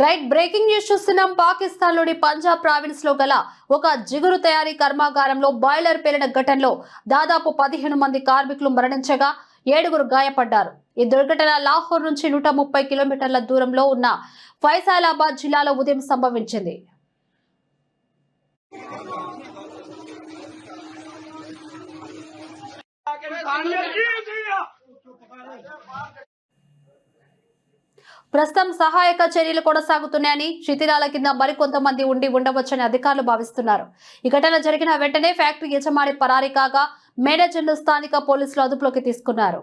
Right breaking news చూస్తున్నాం. పాకిస్తాన్లోని పంజాబ్ ప్రావిన్స్లో గల ఒక జిగురు తయారీ కర్మాగారంలో బాయిలర్ పేలిన ఘటనలో దాదాపు పదిహేను మంది కార్మికులు మరణించగా ఏడుగురు గాయపడ్డారు. ఈ దుర్ఘటన లాహోర్ నుంచి నూట ముప్పై కిలోమీటర్ల దూరంలో ఉన్న ఫైసాలాబాద్ జిల్లాలో ఉదయం సంభవించింది. ప్రస్తుతం సహాయక చర్యలు కొనసాగుతున్నాయని శిథిలాల కింద మరికొంతమంది ఉండి ఉండవచ్చని అధికారులు భావిస్తున్నారు. ఈ ఘటన జరిగిన వెంటనే ఫ్యాక్టరీ యజమాని పరారి కాగా మేనేజర్ను స్థానిక పోలీసులు అదుపులోకి తీసుకున్నారు.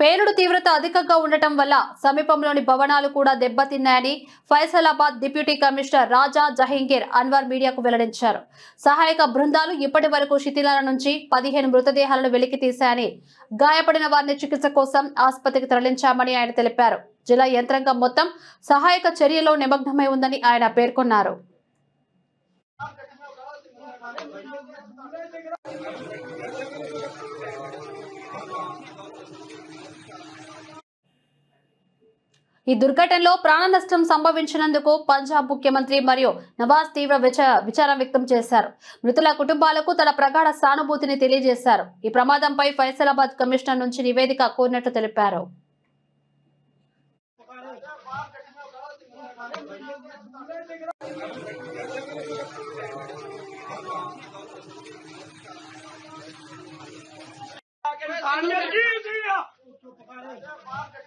పేలుడు తీవ్రత అధికంగా ఉండటం వల్ల సమీపంలోని భవనాలు కూడా దెబ్బతిన్నాయని ఫైసలాబాద్ డిప్యూటీ కమిషనర్ రాజా జహంగీర్ అన్వర్ మీడియాకు వెల్లడించారు. సహాయక బృందాలు ఇప్పటి వరకు శిథిలాల నుంచి పదిహేను మృతదేహాలను వెలికి తీశాయని గాయపడిన వారిని చికిత్స కోసం ఆసుపత్రికి తరలించామని ఆయన తెలిపారు. జిల్లా యంత్రాంగం మొత్తం సహాయక చర్యలో నిమగ్నమై ఉందని ఆయన పేర్కొన్నారు. ఈ దుర్ఘటనలో ప్రాణ నష్టం సంభవించినందుకు పంజాబ్ ముఖ్యమంత్రి మరియు నవాజ్ తీవ్ర విచారం వ్యక్తం చేశారు. మృతుల కుటుంబాలకు తన ప్రగాఢ సానుభూతిని తెలియజేశారు. ఈ ప్రమాదంపై ఫైసలాబాద్ కమిషనర్ నుంచి నివేదిక కోరినట్లు తెలిపారు. Anne, Father.